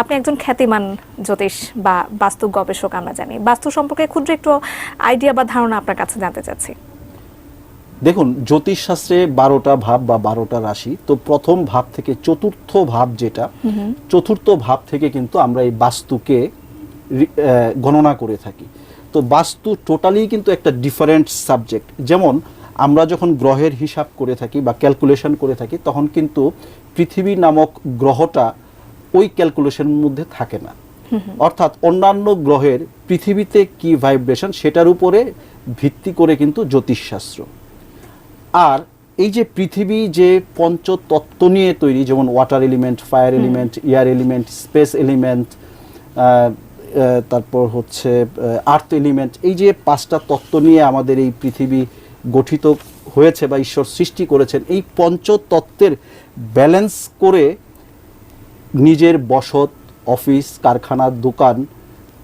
আপনি একজন খ্যাতিমান জ্যোতিষ বা বাস্তু গবেষক আমরা জানি। বাস্তু সম্পর্কে ক্ষুদ্র একটু আইডিয়া বা ধারণা আপনার কাছে জানতে চাচ্ছি। দেখুন জ্যোতিষশাস্ত্রে বারোটা ভাব বা বারোটা রাশি তো প্রথম ভাব থেকে চতুর্থ ভাব যেটা চতুর্থ ভাব থেকে কিন্তু আমরা এই বাস্তুকে গণনা করে থাকি। তো বাস্তু টোটালি কিন্তু একটা ডিফারেন্ট সাবজেক্ট যেমন আমরা যখন গ্রহের হিসাব করে থাকি বা ক্যালকুলেশন করে থাকি তখন কিন্তু পৃথিবী নামক গ্রহটা ওই ক্যালকুলেশনের মধ্যে থাকে না। অর্থাৎ অন্যান্য গ্রহের পৃথিবীতে কি ভাইব্রেশন সেটার উপরে ভিত্তি করে কিন্তু জ্যোতিষশাস্ত্র। আর এই যে পৃথিবী যে পঞ্চতত্ত্ব নিয়ে তৈরি যেমন water element fire element air element space element তারপর হচ্ছে আর্থ এলিমেন্ট এই যে পাঁচটা তত্ত্ব নিয়ে আমাদের এই পৃথিবী গঠিত হয়েছে বা ঈশ্বর সৃষ্টি করেছেন এই পঞ্চতত্ত্বের ব্যালেন্স করে নিজের বসত অফিস কারখানা দোকান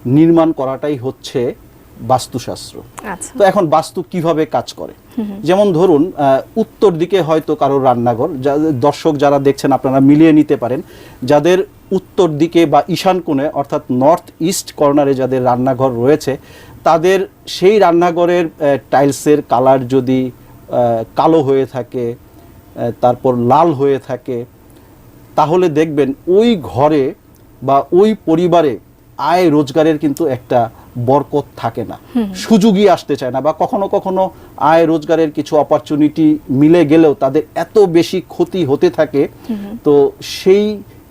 নির্মাণ করাটাই হচ্ছে বাস্তুশাস্ত্র। আচ্ছা। তো এখন বাস্তু কীভাবে কাজ করে? যেমন ধরুন উত্তর দিকে হয়তো কারোর রান্নাঘর যা- দর্শক যারা দেখছেন আপনারা মিলিয়ে নিতে পারেন যাদের উত্তর দিকে বা ঈশান কোণে অর্থাৎ নর্থ ইস্ট কর্নারে যাদের রান্নাঘর রয়েছে তাদের সেই রান্নাঘরের টাইলসের কালার যদি কালো হয়ে থাকে তারপর লাল হয়ে থাকে তাহলে দেখবেন ওই ঘরে বা ওই পরিবারে আয় রোজগারের কিন্তু একটা বরকত থাকে না। সুযোগই আসতে চায় না বা কখনো কখনো আয় রোজগারের কিছু অপরচুনিটি মিলে গেলেও তাদের এত বেশি ক্ষতি হতে থাকে। তো সেই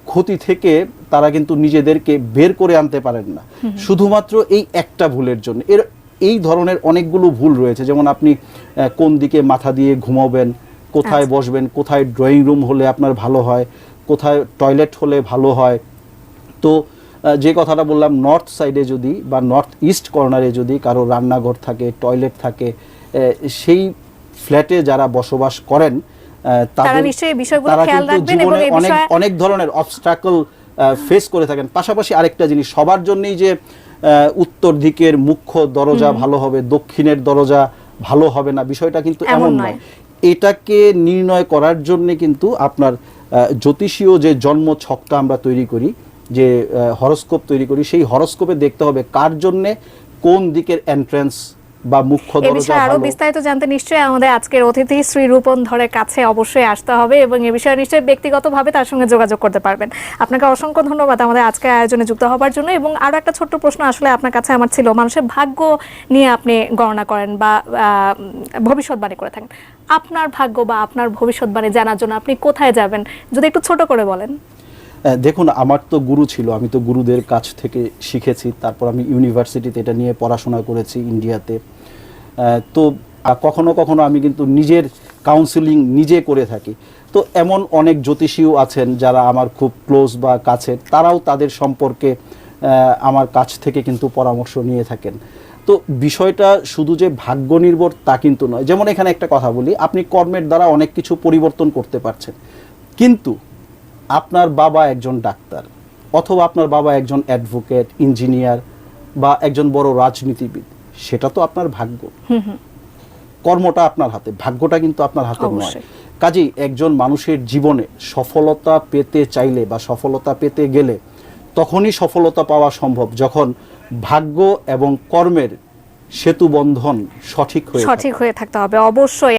ক্ষতি থেকে তারা কিন্তু নিজেদেরকে বের করে আনতে পারেন না। শুধুমাত্র এই একটা ভুলের জন্য। এর এই ধরনের অনেকগুলো ভুল রয়েছে। যেমন আপনি কোন দিকে মাথা দিয়ে ঘুমাবেন কোথায় আচ্ছা। বসবেন কোথায় ড্রয়িং রুম হলে আপনার ভালো হয় কোথায় টয়লেট হলে ভালো হয়। তো যে কথাটা বললাম নর্থ সাইডে যদি বা নর্থ ইস্ট কর্নারে যদি কারও রান্নাঘর থাকে টয়লেট থাকে সেই ফ্ল্যাটে যারা বসবাস করেন তাদের নিশ্চয়ই বিষয়গুলো তারা খেয়াল কিন্তু রাখবেন এবং জীবনে এই অনেক অনেক ধরনের অবস্ট্রাকল ফেস করে থাকেন। পাশাপাশি আরেকটা জিনিস সবার জন্যই যে উত্তর দিকের মুখ্য দরজা ভালো হবে দক্ষিণের দরজা ভালো হবে না বিষয়টা কিন্তু এমন নয়। এটাকে নির্ণয় করার জন্যে কিন্তু আপনার জ্যোতিষীয় যে জন্ম ছকটা আমরা তৈরি করি, যে হরস্কোপ তৈরি করি, সেই হরস্কোপে দেখতে হবে কার জন্যে কোন দিকের এন্ট্রান্স বা মুখ্য দরজা বিষয়ে আরও বিস্তারিত জানতে নিশ্চয়ই আমাদের আজকের অতিথি শ্রী রূপন ধরের কাছে অবশ্যই আসতে হবে এবং বিষয়ে নিশ্চয়ই ব্যক্তিগতভাবে তার সঙ্গে যোগাযোগ করতে পারবেন। আপনাকে অসংখ্য ধন্যবাদ আমাদের আজকের আয়োজনে যুক্ত হবার জন্য এবং আরও একটা ছোট্ট প্রশ্ন আসলে আপনার কাছে আমার ছিল মানুষের ভাগ্য নিয়ে আপনি গণনা করেন বা ভবিষ্যৎবাণী করে থাকেন। আপনার ভাগ্য বা আপনার ভবিষ্যৎবাণী জানার জন্য আপনি কোথায় যাবেন যদি একটু ছোট করে বলেন। দেখুন, আমার তো গুরু ছিল, আমি তো গুরুদের কাছ থেকে শিখেছি, তারপর আমি ইউনিভার্সিটিতে এটা নিয়ে পড়াশোনা করেছি ইন্ডিয়াতে। তো কখনো কখনো আমি কিন্তু নিজের কাউন্সিলিং নিজে করে থাকি। তো এমন অনেক জ্যোতিষীও আছেন যারা আমার খুব ক্লোজ বা কাছের তারাও তাদের সম্পর্কে আমার কাছ থেকে কিন্তু পরামর্শ নিয়ে থাকেন। তো বিষয়টা শুধু যে ভাগ্য নির্ভর তা কিন্তু নয়। যেমন এখানে একটা কথা বলি, আপনি কর্মের দ্বারা অনেক কিছু পরিবর্তন করতে পারছেন। কিন্তু আপনার বাবা একজন ডাক্তার অথবা আপনার বাবা একজন অ্যাডভোকেট ইঞ্জিনিয়ার বা একজন বড় রাজনীতিবিদ সেটা তো আপনার ভাগ্য। কর্মটা আপনার হাতে ভাগ্যটা কিন্তু আপনার হাতে নয়। কাজেই একজন মানুষের জীবনে সফলতা পেতে চাইলে বা সফলতা পেতে গেলে তখনই সফলতা পাওয়া সম্ভব যখন ভাগ্য এবং কর্মের সেতু বন্ধন সঠিক হয়ে সঠিক হয়ে থাকতে হবে অবশ্যই।